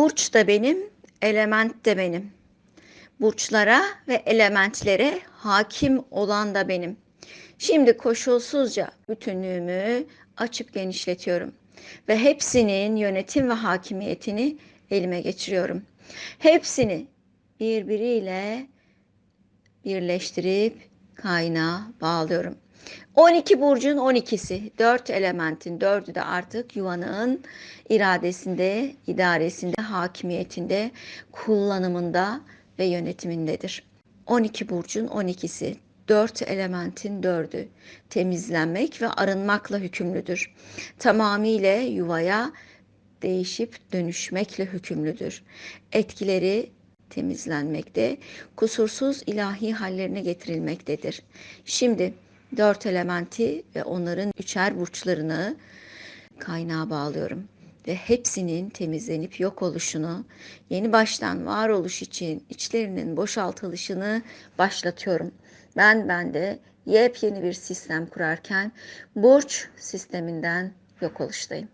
Burç da benim, element de benim. Burçlara ve elementlere hakim olan da benim. Şimdi koşulsuzca bütünlüğümü açıp genişletiyorum ve hepsinin yönetim ve hakimiyetini elime geçiriyorum. Hepsini birbiriyle birleştirip kaynağa bağlıyorum. 12 burcun 12'si, 4 elementin 4'ü de artık yuvanın iradesinde, idaresinde, hakimiyetinde, kullanımında ve yönetimindedir. 12 burcun 12'si, 4 elementin 4'ü temizlenmek ve arınmakla hükümlüdür. Tamamıyla yuvaya değişip dönüşmekle hükümlüdür. Etkileri temizlenmekte, kusursuz ilahi hallerine getirilmektedir. Şimdi dört elementi ve onların üçer burçlarını kaynağa bağlıyorum ve hepsinin temizlenip yok oluşunu, yeni baştan varoluş için içlerinin boşaltılışını başlatıyorum. Ben bende yepyeni bir sistem kurarken burç sisteminden yok oluştayım.